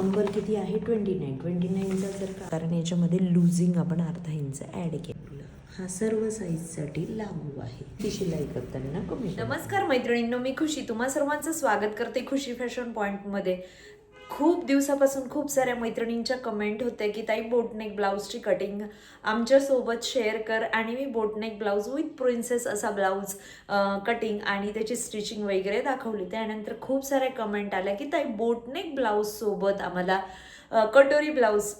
कंबर किती आहे? ट्वेंटी नाईन ट्वेंटी नाईनचा जर का कारण याच्यामध्ये लुझिंग आपण अर्धा इंच ॲड केलं. हा सर्व साईजसाठी लागू आहे. ती शिलाई करताना कमी नमस्कार मैत्रिणींनो मी खुशी. तुम्हा सर्वांचं स्वागत करते खुशी फॅशन पॉईंटमध्ये खूप दिवसापासून खूप साऱ्या मैत्रिणींच्या कमेंट होते की ताई बोटनेक ब्लाऊजची कटिंग आमच्यासोबत शेअर कर आणि मी boat neck blouse with princess असा ब्लाऊज कटिंग आणि त्याची स्टिचिंग वगैरे दाखवली. त्यानंतर खूप साऱ्या कमेंट आल्या की ताई बोटनेक ब्लाऊजसोबत आम्हाला कटोरी ब्लाऊज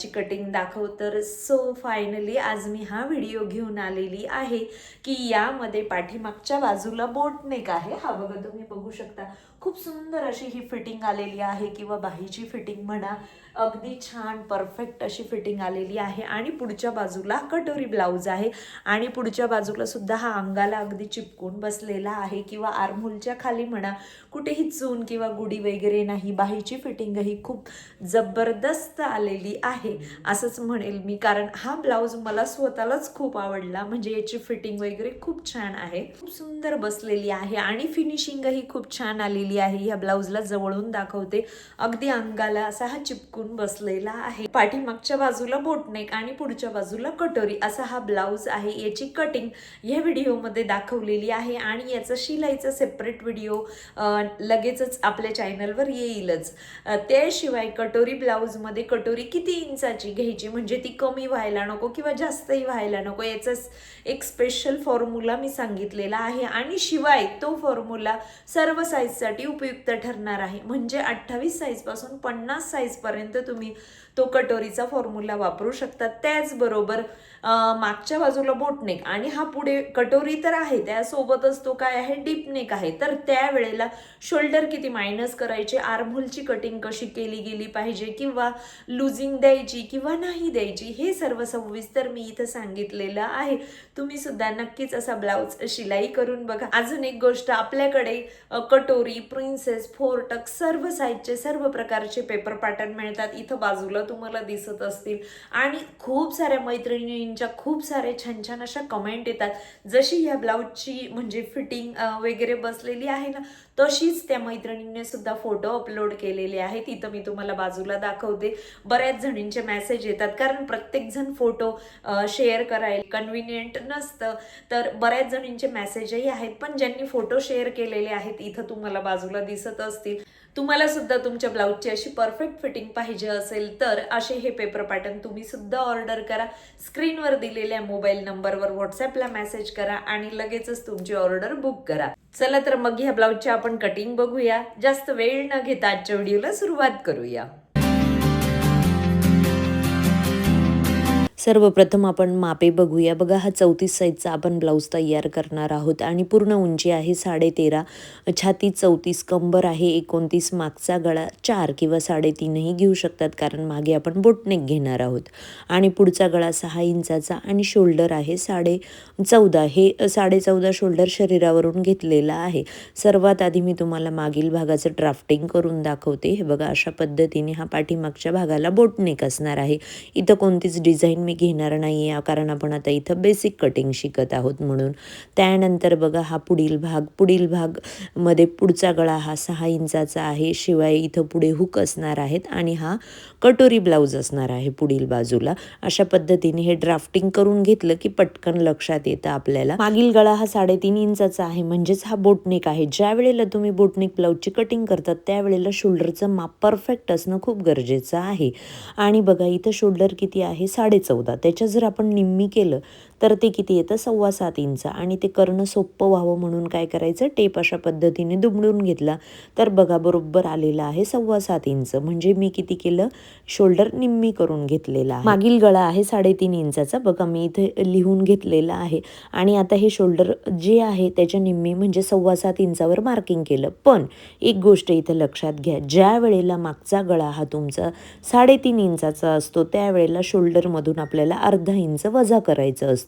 ची कटिंग दाखव. तर सो फायनली आज मी हा व्हिडिओ घेऊन आलेली आहे की यामध्ये पाठीमागच्या बाजूला बोटनेक आहे. हा बघा तुम्ही बघू शकता. खूप सुंदर अशी ही फिटिंग आलेली आहे किंवा बाहीची फिटिंग म्हणा अगदी छान परफेक्ट अशी फिटिंग आलेली आहे. आणि पुढच्या बाजूला कटोरी ब्लाऊज आहे. आणि पुढच्या बाजूला सुद्धा हा अंगाला अगदी चिपकून बसलेला आहे किंवा आर्महोलच्या खाली म्हणा कुठेही चून किंवा गुढी वगैरे नाही. बाहीची फिटिंग ही खूप जबरदस्त आलेली आहे. असंच म्हणेल मी कारण हा ब्लाऊज मला स्वतःलाच खूप आवडला. म्हणजे याची फिटिंग वगैरे खूप छान आहे. खूप सुंदर बसलेली आहे. आणि फिनिशिंगही खूप छान आलेली आहे. या ब्लाऊजला जवळून दाखवते. अगदी अंगाला असा हा चिपकून बसलेला आहे. पाठीमागच्या बाजूला बोटनेक आणि पुढच्या बाजूला कटोरी असा हा ब्लाऊज आहे. याची कटिंग या व्हिडिओमध्ये दाखवलेली आहे आणि याचा शिलाईचा सेपरेट व्हिडिओ लगेचच आपल्या चॅनलवर येईलच. त्याशिवाय कटोरी ब्लाऊजमध्ये कटोरी किती इंचाची घ्यायची? म्हणजे ती कमी व्हायला नको किंवा जास्तही व्हायला नको? याचा एक स्पेशल फॉर्म्युला मी सांगितलेला आहे. आणि शिवाय तो फॉर्म्युला सर्व साईजसाठी उपयुक्त ठरणार आहे. म्हणजे अठ्ठावीस साईजपासून पन्नास साईजपर्यंत तुम्ही तो कटोरीचा फॉर्म्युला वापरू शकता त्याचबरोबर मागच्या बाजूला बोटनेक आणि हा पुढे कटोरी तर आहे त्यासोबतच तो काय आहे डीपनेक आहे. तर त्यावेळेला शोल्डर किती मायनस करायचे आर्महोलची कटिंग कशी केली गेली पाहिजे किंवा लुझिंग द्यायची किंवा नाही द्यायची हे सर्व सविस्तर मी इथं सांगितलेलं आहे. तुम्ही सुद्धा नक्कीच असा ब्लाऊज शिलाई करून बघा. अजून एक गोष्ट आपल्याकडे कटोरी प्रिन्सेस फोरटक सर्व साईजचे सर्व प्रकारचे पेपर पॅटर्न मिळतात. इथं बाजूला तुम्हाला दिसत असतील. आणि खूप साऱ्या मैत्रिणींच्या खूप सारे छान छान अशा कमेंट येतात. जशी या ब्लाऊजची म्हणजे फिटिंग वगैरे बसलेली आहे ना तशीच त्या मैत्रिणींनी सुद्धा फोटो अपलोड केलेले आहेत. तिथं मी तुम्हाला बाजूला दाखवते. बऱ्याच जणींचे मेसेज येतात. कारण प्रत्येक जण फोटो शेअर करायला कन्व्हिनियंट नसतं. तर बऱ्याच जणींचे मेसेजही आहेत. पण ज्यांनी फोटो शेअर केलेले आहेत इथं तुम्हाला बाजूला दिसत असतील. तुम्हाला सुद्धा तुमच्या ब्लाऊजची अशी परफेक्ट फिटिंग पाहिजे असेल तर असे हे पेपर पॅटर्न तुम्ही सुद्धा ऑर्डर करा. स्क्रीनवर दिलेल्या मोबाईल नंबरवर व्हॉट्सॲपला मेसेज करा आणि लगेचच तुमची ऑर्डर बुक करा. चला तर मग ह्या ब्लाऊजची आपण कटिंग बघूया. जास्त वेळ न घेता आजच्या व्हिडिओला सुरुवात करूया. सर्वप्रथम आपण मापे बघूया. बघा हा चौतीस साईजचा आपण ब्लाऊज तयार करणार आहोत आणि पूर्ण उंची आहे साडेतेरा. छाती चौतीस कंबर आहे एकोणतीस मागचा गळा चार किंवा साडेतीनही घेऊ शकतात कारण मागे आपण बोटनेक घेणार आहोत. आणि पुढचा गळा सहा इंचाचा आणि शोल्डर आहे साडे चौदा. हे साडे चौदा शोल्डर शरीरावरून घेतलेला आहे. सर्वात आधी मी तुम्हाला मागील भागाचं ड्राफ्टिंग करून दाखवते. हे बघा अशा पद्धतीने हा पाठीमागच्या भागाला बोटनेक असणार आहे. इथं कोणतीच डिझाईन मी घेणार नाही आहे कारण आपण आता इथं बेसिक कटिंग शिकत आहोत म्हणून. त्यानंतर बघा हा पुढील भाग पुढील भागमध्ये पुढचा गळा हा सहा इंचाचा आहे शिवाय इथं पुढे हुक असणार आहेत आणि हा कटोरी ब्लाऊज असणार आहे पुढील बाजूला. अशा पद्धतीने हे ड्राफ्टिंग करून घेतलं की पटकन लक्षात येतं आपल्याला. मागील गळा हा साडेतीन इंचाचा आहे म्हणजेच हा बोटनेक आहे. ज्या वेळेला तुम्ही बोटनेक ब्लाऊजची कटिंग करतात त्यावेळेला शोल्डरचं माप परफेक्ट असणं खूप गरजेचं आहे. आणि बघा इथं शोल्डर किती आहे? साडे होता. त्याच्या जर आपण निम्मी केलं तर ते किती येतं? सव्वा सात इंच. आणि ते करणं सोपं व्हावं म्हणून काय करायचं? टेप अशा पद्धतीने दुमडून घेतला. तर बघा बरोबर आलेला आहे सव्वा सात इंच. म्हणजे मी किती केलं? शोल्डर निम्मी करून घेतलेला मागील गळा आहे साडेतीन इंचाचा. बघा मी इथे लिहून घेतलेला आहे. आणि आता हे शोल्डर जे आहे त्याच्या निम्मी म्हणजे सव्वा सात इंचावर मार्किंग केलं. पण एक गोष्ट इथं लक्षात घ्या. ज्या वेळेला मागचा गळा हा तुमचा साडेतीन इंचाचा असतो त्यावेळेला शोल्डरमधून आपल्याला अर्धा इंच वजा करायचं असतं.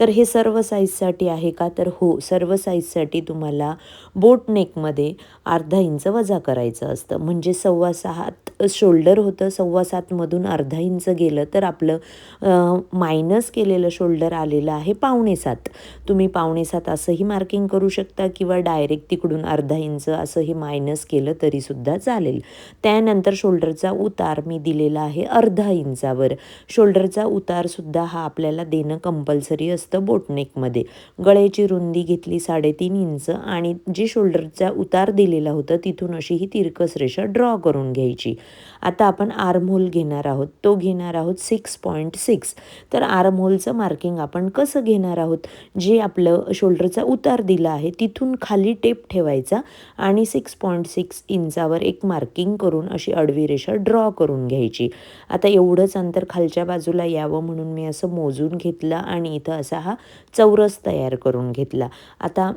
तर हे सर्व साईजसाठी आहे का? तर हो सर्व साईजसाठी तुम्हाला बोट नेकमध्ये अर्धा इंच वजा करायचं असतं. म्हणजे सव्वा सात शोल्डर होतं सव्वा सातमधून अर्धा इंच गेलं तर आपलं मायनस केलेलं शोल्डर आलेलं आहे पावणे सात. तुम्ही पावणे सात असंही मार्किंग करू शकता किंवा डायरेक्ट तिकडून अर्धा इंच असंही मायनस केलं तरीसुद्धा चालेल. त्यानंतर शोल्डरचा उतार मी दिलेला आहे अर्धा इंचावर. शोल्डरचा उतारसुद्धा हा आपल्याला देणं कंपल्सरी असतं बोटनेकमध्ये गळ्याची रुंदी घेतली साडेतीन इंच आणि जी शोल्डरचा उतार दिलेला होता तिथून अशी ही तिरकस रेषा ड्रॉ करून घ्यायची. आता आपण आर्महोल घेणार आहोत. तो घेणार आहोत सिक्स पॉईंट सिक्स तर आर्महोलचं मार्किंग आपण कसं घेणार आहोत? जे आपलं शोल्डरचा उतार दिला आहे तिथून खाली टेप ठेवायचा आणि सिक्स पॉईंट सिक्स इंचावर एक मार्किंग करून अशी आडवी रेषा ड्रॉ करून घ्यायची. आता एवढंच अंतर खालच्या बाजूला यावं म्हणून मी असं मोजून घेतलं आणि इथं असा हा चौरस तयार करून घेतला. आता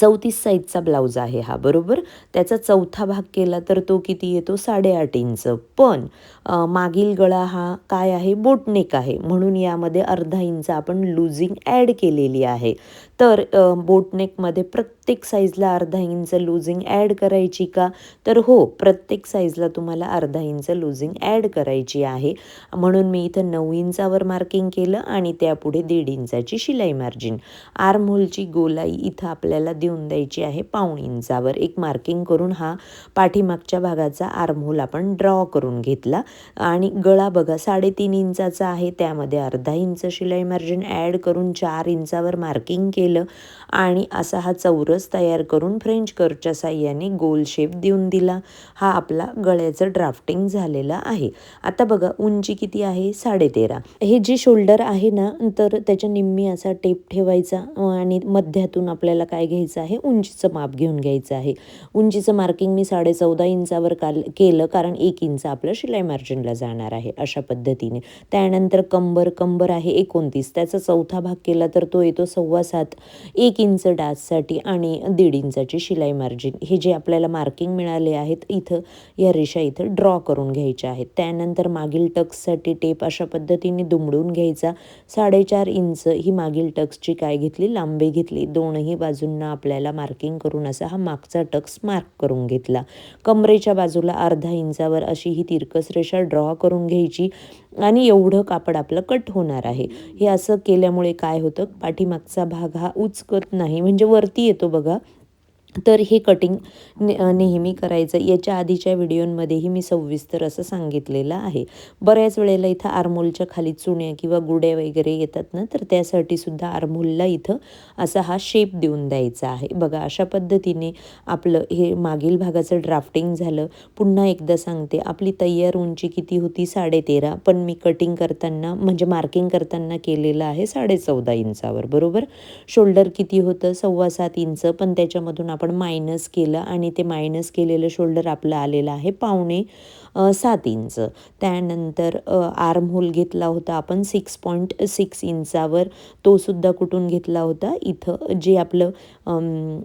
चौतीस साईजचा ब्लाऊज आहे हा बरोबर? त्याचा चौथा भाग केला तर तो किती येतो? साडेआठ इंच. पण मागील गळा हा काय आहे? बोटनेक आहे. म्हणून यामध्ये अर्धा इंच आपण लुझिंग ॲड केलेली आहे. तर बोटनेकमध्ये प्रत्येक प्रत्येक साईजला अर्धा इंच लुझिंग ॲड करायची का? तर हो प्रत्येक साईजला तुम्हाला अर्धा इंच लुझिंग ॲड करायची आहे. म्हणून मी इथं नऊ इंचावर मार्किंग केलं आणि त्यापुढे दीड इंचाची शिलाई मार्जिन आर्महोलची गोलाई इथं आपल्याला देऊन द्यायची आहे पाऊण इंचावर. एक मार्किंग करून हा पाठीमागच्या भागाचा आर्महोल आपण ड्रॉ करून घेतला. आणि गळा बघा साडेतीन इंचाचा आहे. त्यामध्ये अर्धा इंच शिलाई मार्जिन ॲड करून चार इंचावर मार्किंग केलं. आणि असा हा चौरस तयार करून फ्रेंच करच्या साह्याने गोल शेप देऊन दिला. हा आपला गळ्याचं ड्राफ्टिंग झालेलं आहे. आता बघा उंची किती आहे? साडेतेरा. हे जे शोल्डर आहे ना तर त्याच्या निम्मी असा टेप ठेवायचा आणि मध्यातून आपल्याला काय घ्यायचं आहे? उंचीचं माप घेऊन घ्यायचं आहे. उंचीचं मार्किंग मी साडे चौदा इंचावर काल केलं कारण एक इंच आपलं शिलाई मार्जिनला जाणार आहे अशा पद्धतीने. त्यानंतर कंबर कंबर आहे एकोणतीस. त्याचा चौथा भाग केला तर तो येतो सव्वा सात. एक इंच डाससाठी आणि दीड इंचाची शिलाई मार्जिन हे जे आपल्याला मार्किंग मिळाले आहेत इथं या रेषा इथं ड्रॉ करून घ्यायच्या आहेत. त्यानंतर मागील टक्ससाठी टेप अशा पद्धतीने दुमडून घ्यायचा. साडेचार इंच ही मागील टक्सची काय घेतली? लांबी घेतली. दोनही बाजूंना आपल्याला मार्किंग करून असा हा मागचा टक्स मार्क करून घेतला. कमरेच्या बाजूला अर्धा इंचावर अशी ही तिरकस रेषा ड्रॉ करून घ्यायची आणि एवढं कापड आपलं कट होणार आहे. हे असं केल्यामुळे काय होतं? पाठीमागचा भाग हा उचकत नाही. म्हणजे वरती येतो बघा तर हे कटिंग ने नेहमी करायचं. याच्या आधीच्या व्हिडिओंमध्येही मी सविस्तर असं सांगितलेलं आहे. बऱ्याच वेळेला इथं आरमोलच्या खाली चुण्या किंवा गुड्या वगैरे येतात ना तर त्यासाठी सुद्धा आरमोलला इथं असा हा शेप देऊन द्यायचा आहे. बघा अशा पद्धतीने आपलं हे मागील भागाचं ड्राफ्टिंग झालं. पुन्हा एकदा सांगते आपली तयार उंची किती होती? साडेतेरा. पण मी कटिंग करताना म्हणजे मार्किंग करताना केलेलं आहे साडेचौदा इंचावर बरोबर? शोल्डर किती होतं? सव्वा सात इंच. पण त्याच्यामधून आपण मायनस केलं आणि ते मायनस केलेलं शोल्डर आपलं आलेलं आहे. पावणे सात इंच. त्यानंतर आर्म होल घेतला होता आपण सिक्स पॉईंट सिक्स इंचावर. तोसुद्धा कुठून घेतला होता? इथं जे आपलं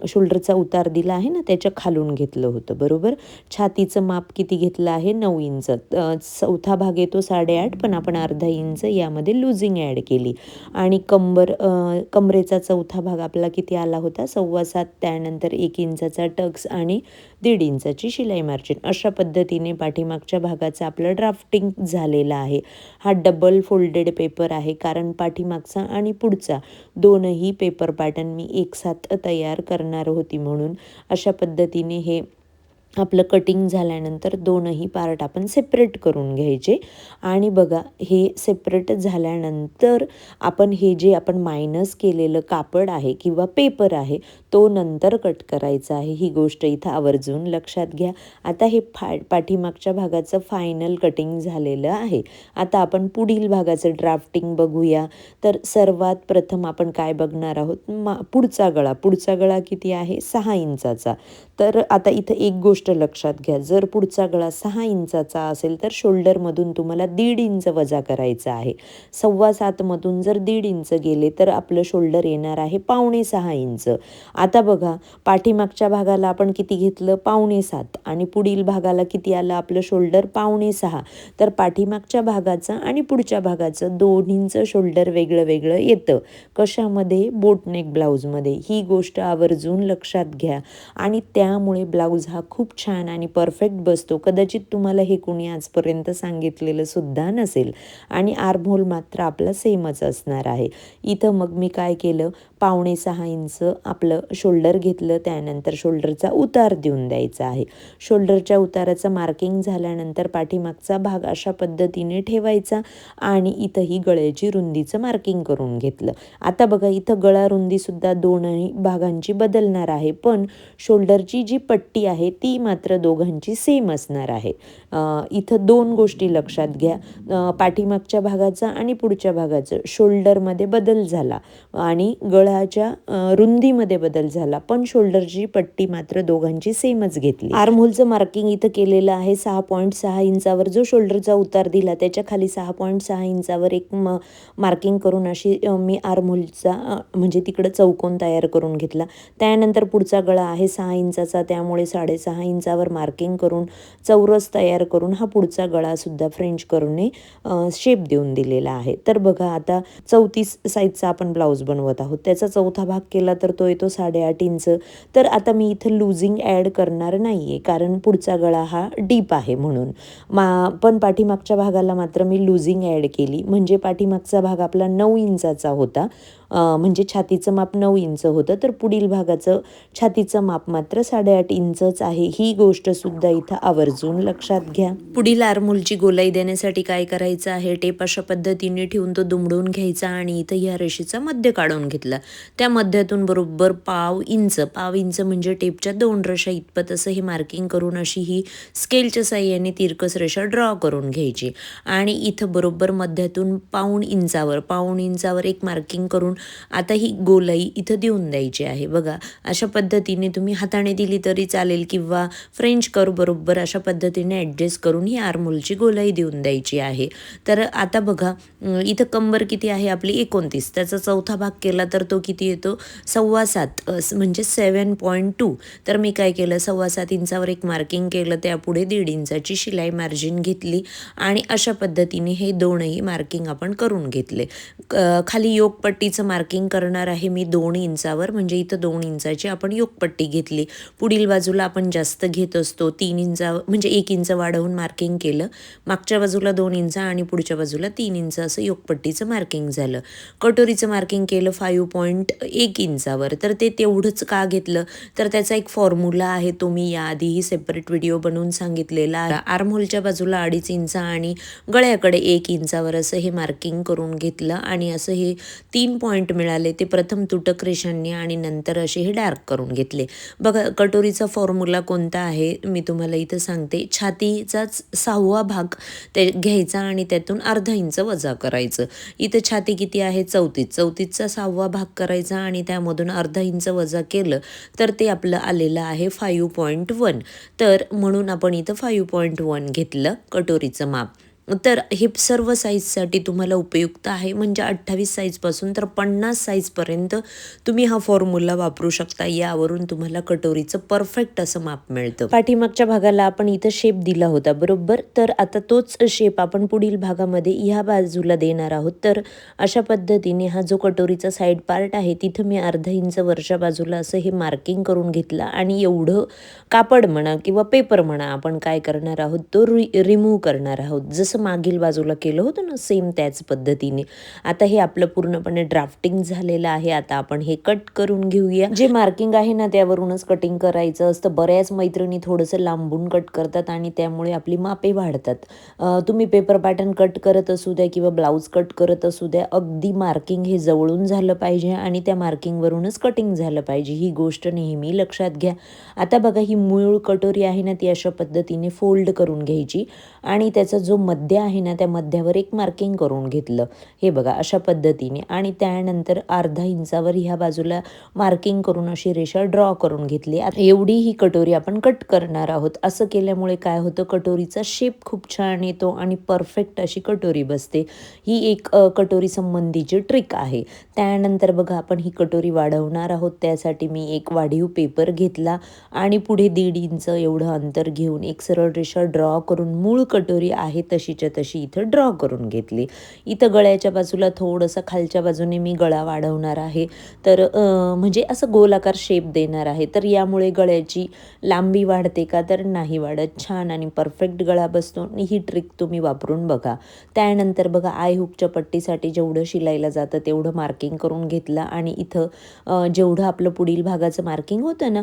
शोल्डरचा उतार दिला आहे ना त्याच्या खालून घेतलं होतं बरोबर? छातीचं माप किती घेतलं आहे? नऊ इंच. चौथा भाग येतो साडेआठ पण आपण अर्धा इंच यामध्ये लुझिंग ॲड केली. आणि कंबर कमरेचा चौथा भाग आपला किती आला होता? सव्वा सात त्यानंतर एक इंचाचा टक्स आणि दीड इंचाची शिलाई मार्जिन. अशा पद्धतीने पाठीमाग मागच्या भागाचा आपलं ड्राफ्टिंग झालेलं आहे. हा डबल फोल्डेड पेपर आहे. कारण पाठीमागचा आणि पुढचा दोनही पेपर पॅटर्न मी एकसाथ तयार करणार होती म्हणून. अशा पद्धतीने हे आपलं कटिंग झाल्यानंतर दोनही पार्ट आपण सेपरेट करून घ्यायचे. आणि बघा हे सेपरेट झाल्यानंतर आपण हे जे आपण मायनस केलेलं कापड आहे किंवा पेपर आहे तो नंतर कट करायचा आहे. ही गोष्ट इथं आवर्जून लक्षात घ्या. आता हे फा पाठीमागच्या भागाचं फायनल कटिंग झालेलं आहे. आता आपण पुढील भागाचं ड्राफ्टिंग बघूया. तर सर्वात प्रथम आपण काय बघणार आहोत? मा पुढचा गळा. पुढचा गळा किती आहे? सहा इंचाचा. तर आता इथं एक गोष्ट लक्षात घ्या. जर पुढचा गळा सहा इंचाचा असेल तर शोल्डरमधून तुम्हाला दीड इंच वजा करायचा आहे. सव्वा सातमधून जर दीड इंच गेले तर आपलं शोल्डर येणार आहे पावणे सहा इंच. आता बघा पाठीमागच्या भागाला आपण किती घेतलं? पावणे सात. आणि पुढील भागाला किती आलं? आपलं शोल्डर पावणे सहा. तर पाठीमागच्या भागाचं आणि पुढच्या भागाचं दोन्हींचं शोल्डर वेगळं वेगळं येतं. कशामध्ये? बोटनेक ब्लाऊजमध्ये. ही गोष्ट आवर्जून लक्षात घ्या. आणि त्यामुळे ब्लाऊज हा खूप छान आणि परफेक्ट बसतो. कदाचित तुम्हाला हे कोणी आजपर्यंत सांगितलेलं सुद्धा नसेल. आणि आर्महोल मात्र आपला सेमच असणार आहे. इथं मग मी काय केलं? पावणे सहा इंच आपलं शोल्डर घेतलं त्यानंतर शोल्डरचा उतार देऊन द्यायचा आहे. शोल्डरच्या उताराचं मार्किंग झाल्यानंतर पाठीमागचा भाग अशा पद्धतीने ठेवायचा आणि इथंही गळ्याची रुंदीचं मार्किंग करून घेतलं. आता बघा इथं गळा रुंदीसुद्धा दोनही भागांची बदलणार आहे पण शोल्डरची जी पट्टी आहे ती मात्र दोघांची सेम असणार आहे. इथं दोन गोष्टी लक्षात घ्या. पाठीमागच्या भागाचा आणि पुढच्या भागाचं. शोल्डरमध्ये बदल झाला आणि गळाच्या रुंदीमध्ये बदल बदल झाला. पण शोल्डरची पट्टी मात्र दोघांची सेमच घेतली. आर्महोलचं मार्किंग इथं केलेलं आहे सहा पॉईंट सहा इंचावर. जो शोल्डरचा उतार दिला त्याच्याखाली सहा पॉईंट सहा इंचावर एक म मार्किंग करून अशी मी आर्महोलचा म्हणजे तिकडं चौकोन तयार करून घेतला. त्यानंतर पुढचा गळा आहे सहा इंचाचा त्यामुळे साडेसहा इंचावर मार्किंग करून चौरस तयार करून हा पुढचा गळासुद्धा फ्रेंच करूनने शेप देऊन दिलेला आहे. तर बघा आता चौतीस साईजचा आपण ब्लाऊज बनवत आहोत. त्याचा चौथा भाग केला तर तो येतो साडेआठ इंच. तर आता मी इथं लुझिंग ॲड करणार नाही आहे कारण पुढचा गळा हा डीप आहे म्हणून. मा पण पाठीमागच्या भागाला मात्र मी लुझिंग ॲड केली. म्हणजे पाठीमागचा भाग आपला नऊ इंचाचा होता. म्हणजे छातीचं माप नऊ इंच होतं तर पुढील भागाचं छातीचं माप मात्र साडेआठ इंचच आहे. ही गोष्ट सुद्धा इथं आवर्जून लक्षात घ्या. पुढील आरमोलची गोलाई देण्यासाठी काय करायचं आहे? टेप अशा पद्धतीने ठेवून तो दुमडून घ्यायचा आणि इथं ह्या रेषेचा मध्य काढून घेतला. त्या मध्यातून बरोबर पाव इंच पाव इंच म्हणजे टेपच्या दोन रेषा इतपत असं हे मार्किंग करून अशी ही स्केलच्या साह्याने तिरकस रेषा ड्रॉ करून घ्यायची. आणि इथं बरोबर मध्यातून पाऊण इंचावर पाऊण इंचावर एक मार्किंग करून आता ही गोलाई इथं देऊन द्यायची आहे. बघा अशा पद्धतीने तुम्ही हाताने दिली तरी चालेल किंवा फ्रेंच कर बरोबर अशा पद्धतीने ॲडजस्ट करून ही आरमोलची गोलाई देऊन द्यायची आहे. तर आता बघा इथं कंबर किती आहे आपली? एकोणतीस. त्याचा चौथा भाग केला तर तो किती येतो? सव्वा सात म्हणजे सेवन पॉईंट टू तर मी काय केलं? सव्वा सात इंचावर एक मार्किंग केलं त्यापुढे दीड इंचाची शिलाई मार्जिन घेतली आणि अशा पद्धतीने हे दोनही मार्किंग आपण करून घेतले. खाली योगपट्टीचं मार्किंग करणार आहे मी दोन इंचावर. म्हणजे इथं दोन इंचाची आपण योगपट्टी घेतली. पुढील बाजूला आपण जास्त घेत असतो. तीन इंचा म्हणजे एक इंच वाढवून मार्किंग केलं. मागच्या बाजूला दोन इंच आणि पुढच्या बाजूला तीन इंच असं योगपट्टीचं मार्किंग झालं. कटोरीचं मार्किंग केलं फाईव्ह पॉईंट एक इंचावर. तर ते तेवढंच का घेतलं? तर त्याचा एक फॉर्म्युला आहे तो मी याआधीही सेपरेट व्हिडिओ बनवून सांगितलेला आहे. आर्महोलच्या बाजूला अडीच इंच आणि गळ्याकडे एक इंचावर असं हे मार्किंग करून घेतलं. आणि असं हे तीन पॉईंट मिळाले ते प्रथम तुटक रेषांनी आणि नंतर असे हे डार्क करून घेतले. बघा कटोरीचा फॉर्म्युला कोणता आहे मी तुम्हाला इथं सांगते. छातीचाच सहावा भाग ते घ्यायचा आणि त्यातून अर्धा इंच वजा करायचं. इथं छाती किती आहे? चौतीस. चौतीसचा सहावा भाग करायचा आणि त्यामधून अर्धा इंच वजा केलं तर ते आपलं आलेलं आहे फाईव्ह पॉईंट वन तर म्हणून आपण इथं फाईव्ह पॉईंट वन घेतलं कटोरीचं माप. तर हे सर्व साईजसाठी तुम्हाला उपयुक्त आहे. म्हणजे अठ्ठावीस साईजपासून तर पन्नास साईजपर्यंत तुम्ही हा फॉर्म्युला वापरू शकता. यावरून तुम्हाला कटोरीचं परफेक्ट असं माप मिळतं. पाठीमागच्या भागाला आपण इथं शेप दिला होता बरोबर? तर आता तोच शेप आपण पुढील भागामध्ये ह्या बाजूला देणार आहोत. तर अशा पद्धतीने हा जो कटोरीचा साईड पार्ट आहे तिथं मी अर्धा इंच वरच्या बाजूला असं हे मार्किंग करून घेतलं आणि एवढं कापड म्हणा किंवा पेपर म्हणा आपण काय करणार आहोत तो रि रिमूव्ह करणार आहोत. जसं मागील बाजूला केलं होतं ना सेम त्याच पद्धतीने. आता हे आपलं पूर्णपणे ड्राफ्टिंग झालेलं आहे. आता आपण हे कट करून घेऊया. जे मार्किंग आहे ना त्यावरूनच कटिंग करायचं असतं. बऱ्याच मैत्रिणी थोडंसं लांबून कट करतात आणि त्यामुळे आपली मापे वाढतात. तुम्ही पेपर पॅटर्न कट करत असू द्या किंवा ब्लाऊज कट करत असू द्या अगदी मार्किंग हे जवळून झालं पाहिजे आणि त्या मार्किंगवरूनच कटिंग झालं पाहिजे. ही गोष्ट नेहमी लक्षात घ्या. आता बघा ही मूळ कटोरी आहे ना ती अशा पद्धतीने फोल्ड करून घ्यायची आणि त्याचा जो मध्य आहे ना त्या मध्यावर एक मार्किंग करून घेतलं. हे बघा अशा पद्धतीने. आणि त्यानंतर अर्धा इंचावर ह्या बाजूला मार्किंग करून अशी रेषा ड्रॉ करून घेतली. एवढी ही कटोरी आपण कट करणार आहोत. असं केल्यामुळे काय होतं? कटोरीचा शेप खूप छान येतो आणि परफेक्ट अशी कटोरी बसते. ही एक कटोरी संबंधीची ट्रिक आहे. त्यानंतर बघा आपण ही कटोरी वाढवणार आहोत. त्यासाठी मी एक वाढीव पेपर घेतला आणि पुढे दीड इंच एवढं अंतर घेऊन एक सरळ रेषा ड्रॉ करून मूळ कटोरी आहे तशी तशीच्या तशी इथं ड्रॉ करून घेतली. इथं गळ्याच्या बाजूला थोडंसं खालच्या बाजूने मी गळा वाढवणार आहे. तर म्हणजे असं गोलाकार शेप देणार आहे. तर यामुळे गळ्याची लांबी वाढते का? तर नाही वाढत. छान आणि परफेक्ट गळा बसतो. आणि ही ट्रिक तुम्ही वापरून बघा. त्यानंतर बघा आय हुकच्या पट्टीसाठी जेवढं शिलाईला जातं तेवढं मार्किंग करून घेतलं. आणि इथं जेवढं आपलं पुढील भागाचं मार्किंग होतं ना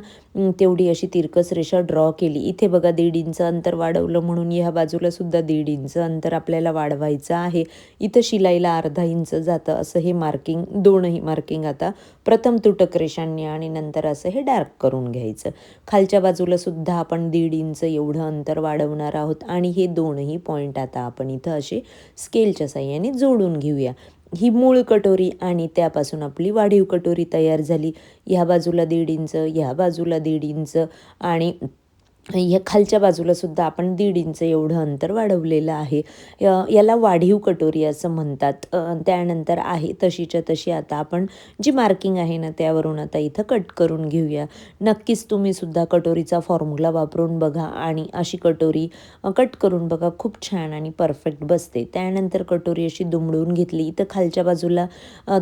तेवढी अशी तिरकस रेषा ड्रॉ केली. इथे बघा दीड इंच अंतर वाढवलं म्हणून ह्या बाजूला सुद्धा दीड इंच अंतर आपल्याला वाढवायचं आहे. इथं शिलाईला अर्धा इंच जातं असं हे मार्किंग दोनही मार्किंग आता प्रथम तुटक रेषांनी आणि नंतर असं हे डार्क करून घ्यायचं. खालच्या बाजूला सुद्धा आपण दीड इंच एवढं अंतर वाढवणार आहोत आणि हे दोनही पॉईंट आता आपण इथं असे स्केलच्या साह्याने जोडून घेऊया. ही मूळ कटोरी आणि त्यापासून आपली वाढीव कटोरी तयार झाली. ह्या बाजूला दीड इंच ह्या बाजूला दीड इंच आणि ह्या खालच्या बाजूला सुद्धा आपण दीड इंच एवढं अंतर वाढवलेलं आहे. याला वाढीव कटोरी असं म्हणतात. त्यानंतर आहे तशीच्या तशी आता आपण जी मार्किंग आहे ना त्यावरून आता इथं कट करून घेऊया. नक्कीच तुम्ही सुद्धा कटोरीचा फॉर्म्युला वापरून बघा आणि अशी कटोरी कट करून बघा. खूप छान आणि परफेक्ट बसते. त्यानंतर कटोरी अशी दुमडून घेतली. इथं खालच्या बाजूला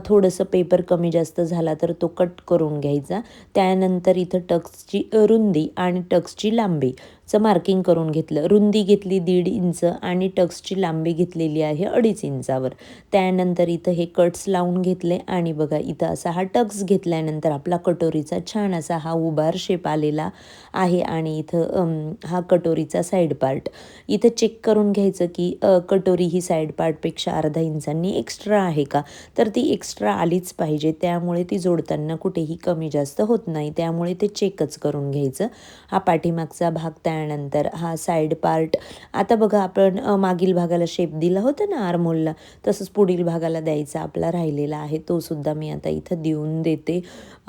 थोडंसं पेपर कमी जास्त झाला तर तो कट करून घ्यायचा. त्यानंतर इथं टक्सची रुंदी आणि टक्सची लांबी Bambi चं मार्किंग करून घेतलं. रुंदी घेतली दीड इंच आणि टक्सची लांबी घेतलेली आहे अडीच इंचावर. त्यानंतर इथं हे कट्स लावून घेतले आणि बघा इथं असा हा टक्स घेतल्यानंतर आपला कटोरीचा छान असा हा उभार शेप आलेला आहे आणि इथं हा कटोरीचा साईड पार्ट इथं चेक करून घ्यायचं की कटोरी ही साईड पार्टपेक्षा अर्धा इंचांनी एक्स्ट्रा आहे का? तर ती एक्स्ट्रा आलीच पाहिजे. त्यामुळे ती जोडताना कुठेही कमी जास्त होत नाही. त्यामुळे ते चेकच करून घ्यायचं. हा पाठीमागचा भाग त्या त्यानंतर हा साईड पार्ट आता बघा आपण मागील भागाला शेप दिला होता ना आरमोलला तसंच पुढील भागाला द्यायचा आपला राहिलेला आहे तो सुद्धा मी आता इथं देऊन देते.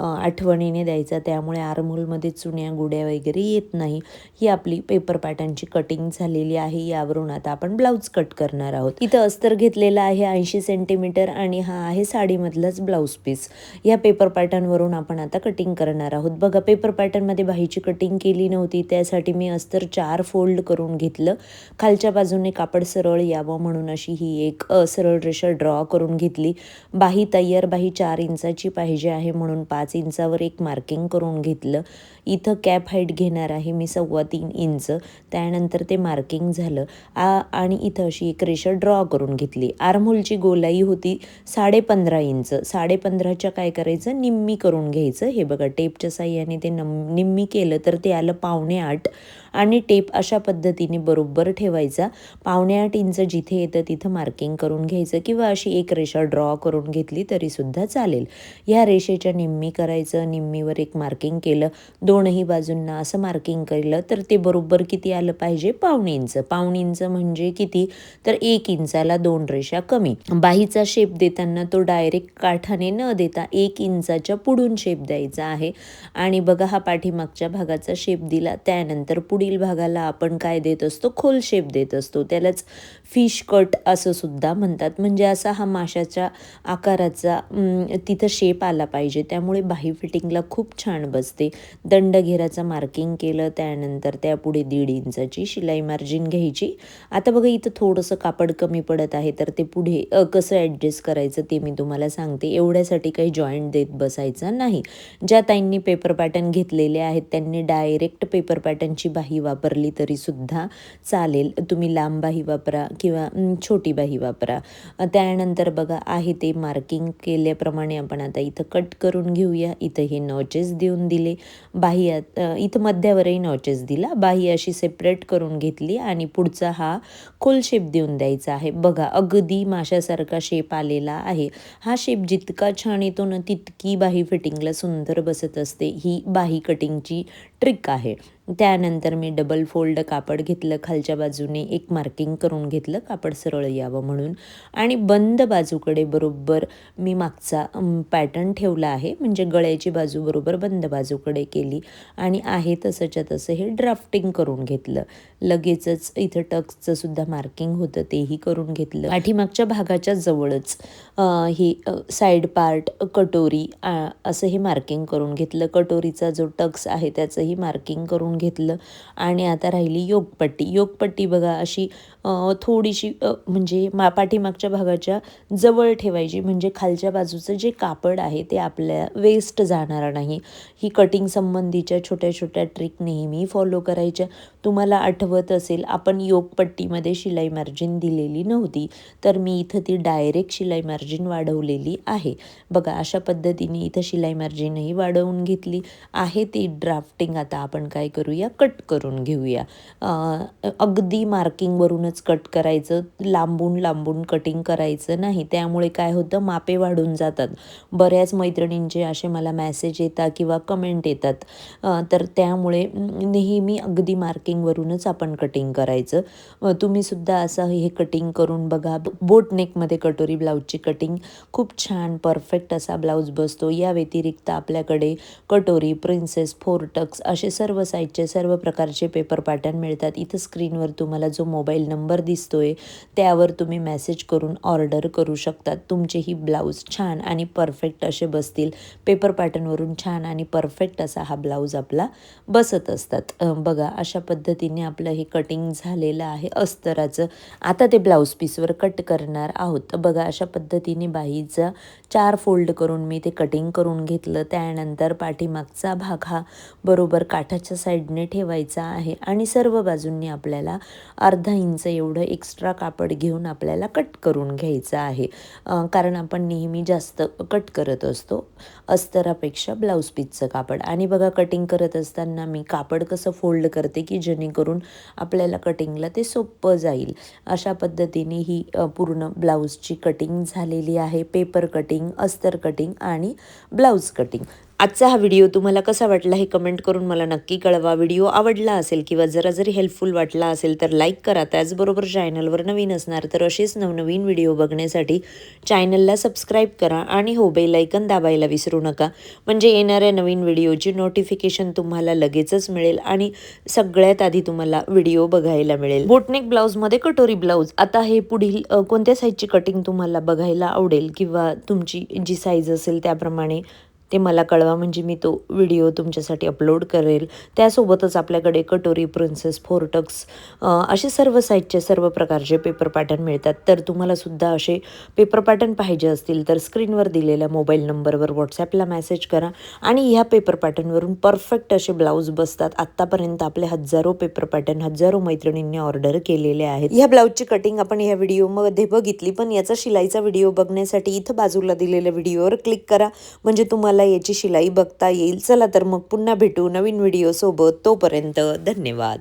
आठवणीने द्यायचा. त्यामुळे आरमोलमध्ये चुन्या गुड्या वगैरे येत नाही. ही आपली पेपर पॅटर्नची कटिंग झालेली आहे. यावरून आता आपण ब्लाऊज कट करणार आहोत. इथं अस्तर घेतलेला आहे ऐंशी सेंटीमीटर आणि हा आहे साडीमधलाच ब्लाऊज पीस या पेपर पॅटर्नवरून आपण आता कटिंग करणार आहोत. बघा पेपर पॅटर्नमध्ये बाहीची कटिंग केली नव्हती. त्यासाठी मी अस्तर चार फोल्ड करून घेतलं. खालच्या बाजूने कापड सरळ यावं म्हणून अशी ही एक सरळ रेषा ड्रॉ करून घेतली. बाही तयार बाही चार इंचाची पाहिजे आहे म्हणून पाच पाच इंचावर एक मार्किंग करून घेतलं. इथं कॅप हाईट घेणार आहे मी सव्वा तीन इंच. त्यानंतर ते मार्किंग झालं. आ आणि इथं अशी एक रेषा ड्रॉ करून घेतली. आरमोलची गोलाई होती साडे पंधरा इंच. साडे पंधराच्या काय करायचं? निम्मी करून घ्यायचं. हे बघा टेपच्या साह्याने ते नम निम्मी केलं तर ते आलं पावणे आठ. आणि टेप अशा पद्धतीने बरोबर ठेवायचा. पावणे आठ इंच जिथे येतं तिथं मार्किंग करून घ्यायचं किंवा अशी एक रेषा ड्रॉ करून घेतली तरीसुद्धा चालेल. ह्या रेषेच्या निम्मी करायचं निम्मीवर एक मार्किंग केलं दोनही बाजूंना असं मार्किंग केलं तर ते बरोबर किती आलं पाहिजे? पावणे इंच. पावणे इंच म्हणजे किती? तर एक इंचाला दोन रेषा कमी. बाहीचा शेप देताना तो डायरेक्ट काठाने न देता एक इंचाच्या पुढून शेप द्यायचा आहे. आणि बघा हा पाठीमागच्या भागाचा शेप दिला त्यानंतर पुढील भागाला आपण काय देत असतो? खोल शेप देत असतो. त्यालाच फिश कट असं सुद्धा म्हणतात. म्हणजे असा हा माशाच्या आकाराचा तिथं शेप आला पाहिजे. त्यामुळे बाही फिटिंगला खूप छान बसते. दंडघेराचं मार्किंग केलं त्यानंतर त्यापुढे दीड इंचाची शिलाई मार्जिन घ्यायची. आता बघा इथं थोडंसं कापड कमी पडत आहे तर ते पुढे कसं ॲडजस्ट करायचं ते मी तुम्हाला सांगते. एवढ्यासाठी काही जॉईंट देत बसायचा नाही. ज्या ताईंनी पेपर पॅटर्न घेतलेले आहेत त्यांनी डायरेक्ट पेपर पॅटर्नची बाही वापरली तरीसुद्धा चालेल. तुम्ही लांब बाही वापरा किंवा छोटी बाही वापरा. त्यानंतर बघा आहे ते मार्किंग केल्याप्रमाणे आपण आता इथं कट करून घेऊया. इथं हे नॉचेस देऊन दिले. बाही इथं मध्यावरही नॉचेस दिला. बाही अशी सेपरेट करून घेतली आणि पुढचा हा खोल शेप देऊन द्यायचा आहे. बघा अगदी माशासारखा शेप आलेला आहे. हा शेप जितका छान येतो ना तितकी बाही फिटिंगला सुंदर बसत असते. ही बाही कटिंगची ट्रिक आहे. त्यानंतर मी डबल फोल्ड कापड घेतलं खालच्या बाजूने एक मार्किंग करून घेतलं कापड सरळ यावं म्हणून. आणि बंद बाजूकडे बरोबर मी मागचा पॅटर्न ठेवला आहे. म्हणजे गळ्याची बाजू बरोबर बंद बाजूकडे केली आणि आहे तसंच्या तसं हे ड्राफ्टिंग करून घेतलं. लगेचच इथं टक्सचं सुद्धा मार्किंग होतं तेही करून घेतलं. पाठीमागच्या भागाच्या जवळच ही साईड पार्ट कटोरी असं हे मार्किंग करून घेतलं. कटोरीचा जो टक्स आहे त्याचंही मार्किंग करून घेतलं. आणि आता राहिली योगपट्टी. योगपट्टी बघा अशी थोडीशी म्हणजे मा पाठीमागच्या भागाच्या जवळ ठेवायची. म्हणजे खालच्या बाजूचं जे कापड आहे ते आपल्या वेस्ट जाणार नाही. ही कटिंग संबंधीच्या छोट्या छोट्या ट्रिक नेहमी फॉलो करायच्या. तुम्हाला आठवत असेल आपण योगपट्टीमध्ये शिलाई मार्जिन दिलेली नव्हती. तर मी इथं ती डायरेक्ट शिलाई मार्जिन वाढवलेली आहे. बघा अशा पद्धतीने इथं शिलाई मार्जिनही वाढवून घेतली. आहे ती ड्राफ्टिंग आता आपण काय करूया? कट करून घेऊया. अगदी मार्किंगवरूनच कट करायचं. लांबून लांबून कटिंग करायचं नाही. त्यामुळे काय होतं? मापे वाढून जातात. बऱ्याच मैत्रिणींचे असे मला मॅसेज येतात किंवा कमेंट येतात. तर त्यामुळे नेहमी अगदी मार्किंगवरूनच आपण कटिंग करायचं. तुम्हीसुद्धा तुम्ही सुद्धा असं हे कटिंग करून बघा. बोट नेकमध्ये कटोरी ब्लाऊजची कटिंग खूप छान परफेक्ट असा ब्लाऊज बसतो. या व्यतिरिक्त आपल्याकडे कटोरी प्रिन्सेस फोर टक्स असे सर्व साईजचे सर्व प्रकारचे पेपर पॅटर्न मिळतात. इथं स्क्रीनवर तुम्हाला जो मोबाईल नंबर दिसतोय त्यावर तुम्ही मेसेज करून ऑर्डर करू शकतात. तुमचे ही ब्लाऊज छान आणि परफेक्ट असे बसतील. पेपर पॅटर्नवरून छान आणि परफेक्ट असा हा ब्लाऊज आपला बसत असतात. बघा अशा पद्धतीने आपलं हे कटिंग झालेलं आहे. अस्तराचं. आता ते ब्लाऊज पीसवर कट करणार आहोत. बघा अशा पद्धतीने बाहीचा चार फोल्ड करून मी ते कटिंग करून घेतलं. त्यानंतर पाठीमागचा भाग हा बरोबर काठाच्या साईडने ठेवायचा आहे आणि सर्व बाजूंनी आपल्याला अर्धा इंच एवढं एक्स्ट्रा कापड घेऊन आपल्याला कट करून घ्यायचं आहे. कारण आपण नेहमी जास्त कट करत असतो अस्तरापेक्षा ब्लाऊज पीसचं कापड. आणि बघा कटिंग करत असताना मी कापड कसं फोल्ड करते की जेणेकरून आपल्याला कटिंगला ते सोपं जाईल. अशा पद्धतीने ही पूर्ण ब्लाऊजची कटिंग झालेली आहे. पेपर कटिंग अस्तर कटिंग आणि ब्लाऊज कटिंग आजचा हा व्हिडिओ तुम्हाला कसा वाटला हे कमेंट करून मला नक्की कळवा. व्हिडिओ आवडला असेल किंवा जरा जरी हेल्पफुल वाटला असेल तर लाईक करा. त्याचबरोबर चॅनलवर नवीन असणार तर असेच नवनवीन व्हिडिओ बघण्यासाठी चॅनलला सबस्क्राईब करा आणि हो बेलायकन दाबायला विसरू नका. म्हणजे येणाऱ्या नवीन व्हिडिओची नोटिफिकेशन तुम्हाला लगेचच मिळेल आणि सगळ्यात आधी तुम्हाला व्हिडिओ बघायला मिळेल. बोटनेक ब्लाऊजमध्ये कटोरी ब्लाऊज आता हे पुढील कोणत्या साईजची कटिंग तुम्हाला बघायला आवडेल किंवा तुमची जी साईज असेल त्याप्रमाणे ते मला कळवा म्हणजे मी तो व्हिडिओ तुमच्यासाठी अपलोड करेल. त्यासोबतच आपल्याकडे कटोरी प्रिन्सेस फोरटक्स असे सर्व साईजचे सर्व प्रकारचे पेपर पॅटर्न मिळतात. तर तुम्हाला सुद्धा असे पेपर पॅटर्न पाहिजे असतील तर स्क्रीनवर दिलेल्या मोबाईल नंबरवर व्हॉट्सॲपला मेसेज करा आणि ह्या पेपर पॅटर्नवरून परफेक्ट असे ब्लाऊज बसतात. आत्तापर्यंत आपले हजारो पेपर पॅटर्न हजारो मैत्रिणींनी ऑर्डर केलेले आहेत. ह्या ब्लाऊजची कटिंग आपण ह्या व्हिडिओमध्ये बघितली पण याचा शिलाईचा व्हिडिओ बघण्यासाठी इथं बाजूला दिलेल्या व्हिडिओवर क्लिक करा. म्हणजे तुम्हाला याची शिलाई बघता येईल. चला तर मग पुन्हा भेटू नवीन व्हिडिओसोबत तोपर्यंत धन्यवाद.